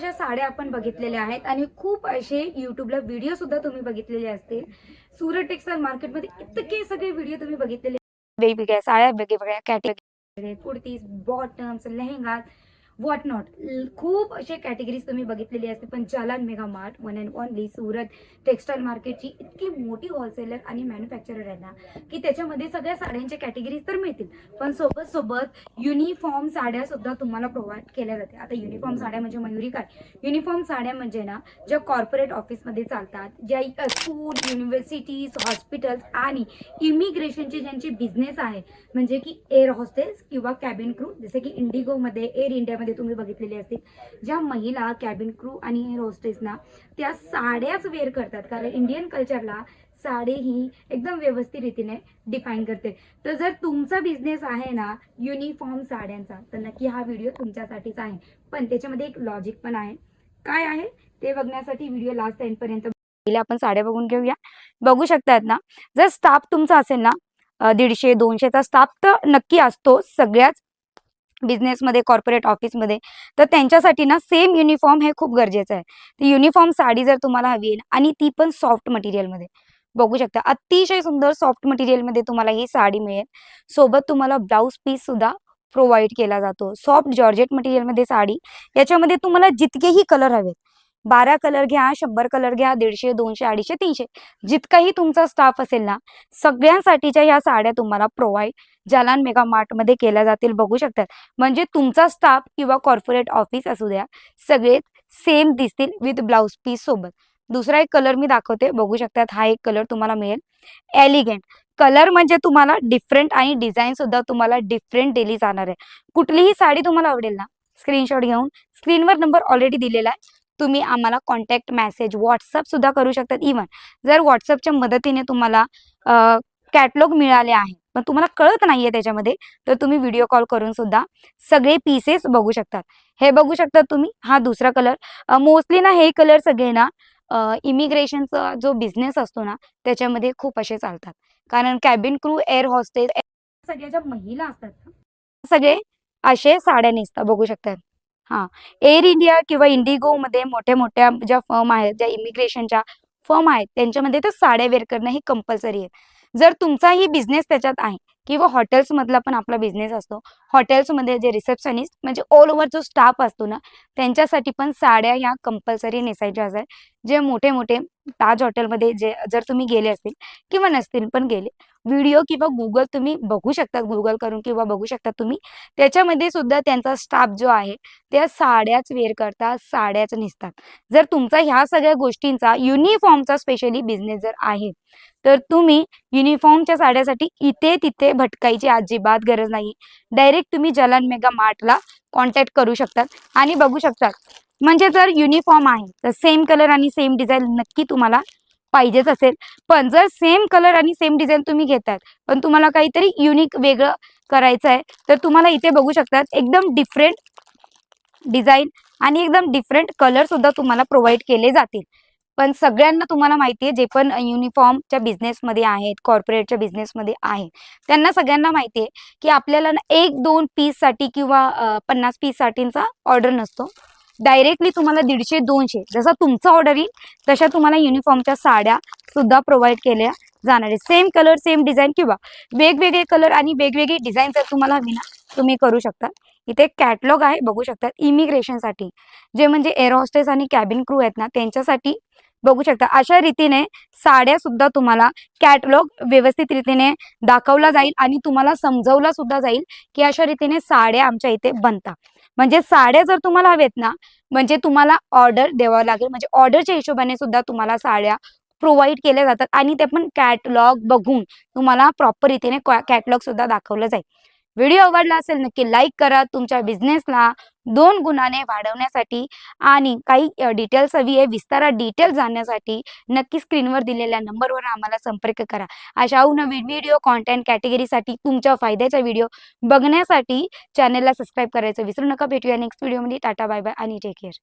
अशा साड्या आपण बघितलेल्या आहेत आणि खूप असे युट्यूबला व्हिडिओ सुद्धा तुम्ही बघितलेले असतील. सुरत टेक्सटाईल मार्केटमध्ये इतके सगळे व्हिडिओ तुम्ही बघितलेले वेगवेगळ्या साड्या वेगवेगळ्या category kurtis bottoms lehenga what not खूप असे कॅटेगरीज तुम्ही बघितलेली असते पण Jalan mega mart one and only Surat textile मार्केटची इतकी मोठी होलसेलर आणि मॅन्युफॅक्चरर आहे ना की त्याच्यामध्ये सगळ्या साड्यांच्या कॅटेगरीज तर मिळतील. पण सोबत सोबत युनिफॉर्म साड्या सुद्धा तुम्हाला प्रोव्हाइड केल्या जाते आता युनिफॉर्म साड्या म्हणजे मयुरी काय? युनिफॉर्म साड्या म्हणजे ना ज्या कॉर्पोरेट ऑफिसमध्ये चालतात ज्या स्कूल युनिव्हर्सिटीज हॉस्पिटल्स आणि इमिग्रेशनचे ज्यांचे बिझनेस आहे म्हणजे की एअर हॉस्टेल्स किंवा कॅबिन क्रू जसे की इंडिगोमध्ये एअर इंडियामध्ये तुम्ही बघितलेले असतील. ज्या महिला कॅबिन क्रू आणि एअर त्या साड्याच वेअर करतात. कारण इंडियन कल्चरला साडी ही एकदम व्यवस्थित रीतीने डिफाईन करते. तर जर तुमचा बिझनेस आहे ना युनिफॉर्म साड्यांचा तर नक्की हा व्हिडिओ तुमच्यासाठीच आहे. पण त्याच्यामध्ये एक लॉजिक पण आहे. काय आहे? ते बघण्यासाठी व्हिडिओ लास्ट एंडपर्यंत पहिले आपण साड्या बघून घेऊया. बघू शकतात ना जर स्टाफ तुमचा असेल ना दीडशे दोनशेचा स्टाफ तर नक्की असतो. सगळ्याच बिझनेसमध्ये कॉर्पोरेट ऑफिसमध्ये तर त्यांच्यासाठी ना सेम युनिफॉर्म हे खूप गरजेचं आहे. ती युनिफॉर्म साडी जर तुम्हाला हवी आहे आणि ती पण सॉफ्ट मटेरियलमध्ये. बघू शकता अतिशय सुंदर सॉफ्ट मटेरियलमध्ये तुम्हाला ही साडी मिळेल. सोबत तुम्हाला ब्लाऊज पीस सुद्धा प्रोव्हाइड केला जातो. सॉफ्ट जॉर्जेट मटेरियलमध्ये साडी याच्यामध्ये तुम्हाला जितकेही कलर हवेत बारा कलर घ्या शंभर कलर घ्या दीडशे दोनशे अडीचशे तीनशे. जितकाही तुमचा स्टाफ असेल ना सगळ्यांसाठीच्या ह्या साड्या तुम्हाला प्रोव्हाइड जालान मेगा मार्टमध्ये केल्या जातील बघू शकतात. म्हणजे तुमचा स्टाफ किंवा कॉर्पोरेट ऑफिस असू द्या सगळे सेम दिसतील विथ ब्लाऊज पीस सोबत. दुसरा एक कलर मी दाखवते बघू शकतात हा एक कलर तुम्हाला मिळेल. एलिगंट कलर म्हणजे तुम्हाला डिफरंट आणि डिझाईन सुद्धा तुम्हाला डिफरंट दिली जाणार आहे. कुठलीही साडी तुम्हाला आवडेल ना स्क्रीनशॉट घेऊन स्क्रीनवर नंबर ऑलरेडी दिलेला आहे. तुम्ही आम्हाला कॉन्टॅक्ट मेसेज व्हॉट्सअप सुद्धा करू शकतात. इवन जर व्हॉट्सअपच्या मदतीने तुम्हाला कॅटलॉग मिळाले आहे पण तुम्हाला कळत नाहीये त्याच्यामध्ये तर तुम्ही व्हिडिओ कॉल करून सुद्धा सगळे पीसेस बघू शकतात. हे बघू शकतात तुम्ही हा दुसरा कलर मोस्टली ना हे कलर सगळे ना इमिग्रेशनचा जो बिझनेस असतो ना त्याच्यामध्ये खूप असे चालतात. कारण कॅबिन क्रू एअर हॉस्टेल सगळ्या ज्या महिला असतात सगळे असे साड्या नेसतात बघू शकतात. हा. एअर इंडिया किंवा इंडिगोमध्ये मोठ्या मोठ्या ज्या फर्म आहेत ज्या इमिग्रेशनच्या फर्म आहेत त्यांच्यामध्ये तर साड्या वेअर करणं हे कंपल्सरी आहे जर तुमचाही बिझनेस त्याच्यात आहे किंवा हॉटेल्समधला पण आपला बिझनेस असतो हॉटेल्समध्ये जे रिसेप्शनिस्ट म्हणजे ऑल ओव्हर जो स्टाफ असतो ना त्यांच्यासाठी पण साड्या या कंपल्सरी नेसायच्या असतात जे मोठे मोठे ताज हॉटेलमध्ये जे जर तुम्ही गेले असतील किंवा नसतील पण गेले व्हिडिओ किंवा गुगल तुम्ही बघू शकता गुगल करून किंवा बघू शकता तुम्ही. त्याच्यामध्ये सुद्धा त्यांचा स्टाफ जो आहे त्या साड्याच वेअर करतात साड्याच नेसतात. जर तुमचा ह्या सगळ्या गोष्टींचा युनिफॉर्मचा स्पेशली बिझनेस जर आहे तर तुम्ही युनिफॉर्मच्या साड्यासाठी इथे तिथे भटकायची अजिबात गरज नाही. डायरेक्ट तुम्ही जलन मेगा मार्टला कॉन्टॅक्ट करू शकतात आणि बघू शकतात. म्हणजे जर युनिफॉर्म आहे तर सेम कलर आणि सेम डिझाईन नक्की तुम्हाला पाहिजेच असेल. पण जर सेम कलर आणि सेम डिझाईन तुम्ही घेतात पण तुम्हाला काहीतरी युनिक वेगळं करायचं आहे तर तुम्हाला इथे बघू शकतात एकदम डिफरंट डिझाईन आणि एकदम डिफरंट कलर सुद्धा तुम्हाला प्रोव्हाइड केले जातील. पण सगळ्यांना तुम्हाला माहिती आहे जे पण युनिफॉर्मच्या बिझनेसमध्ये आहेत कॉर्पोरेटच्या बिझनेसमध्ये आहेत त्यांना सगळ्यांना माहिती आहे की आपल्याला ना एक दोन पीससाठी किंवा पन्नास पीससाठींचा ऑर्डर नसतो. डायरेक्टली तुम्हाला दीडशे दोनशे जसा तुमचा ऑर्डर येईल तशा तुम्हाला युनिफॉर्मच्या साड्या सुद्धा प्रोव्हाइड केल्या जाणार आहे सेम कलर सेम डिझाईन किंवा वेगवेगळे कलर आणि वेगवेगळे डिझाईन जर तुम्हाला हवी ना तुम्ही करू शकता. इथे कॅटलॉग आहे बघू शकता इमिग्रेशनसाठी जे म्हणजे एअर हॉस्टेस आणि कॅबिन क्रू आहेत ना त्यांच्यासाठी बघू शकता. अशा रीतीने साड्या सुद्धा तुम्हाला कॅटलॉग व्यवस्थित रीतीने दाखवला जाईल आणि तुम्हाला समजवला सुद्धा जाईल की अशा रीतीने साड्या आमच्या इथे बनतात म्हणजे साड्या जर तुम्हाला हवेत ना म्हणजे तुम्हाला ऑर्डर द्यावा लागेल. म्हणजे ऑर्डरच्या हिशोबाने सुद्धा तुम्हाला साड्या प्रोव्हाइड केल्या जातात आणि ते पण कॅटलॉग बघून तुम्हाला प्रॉपर रीतीने कॅटलॉग सुद्धा दाखवलं जाईल. व्हिडिओ आवडला असेल नक्की लाईक करा. तुमच्या बिझनेसला दोन गुणाने वाढवण्यासाठी आणि काही डिटेल्स हवी आहे विस्तारात डिटेल्स जाणण्यासाठी नक्की स्क्रीनवर दिलेल्या नंबरवर आम्हाला संपर्क करा. अशा नवीन व्हिडिओ कॉन्टेंट कॅटेगरीसाठी तुमच्या फायद्याचा व्हिडिओ बघण्यासाठी चॅनलला सबस्क्राईब करायचं विसरू नका. भेटूया नेक्स्ट व्हिडिओमध्ये टाटा बाय बाय आणि टेक केअर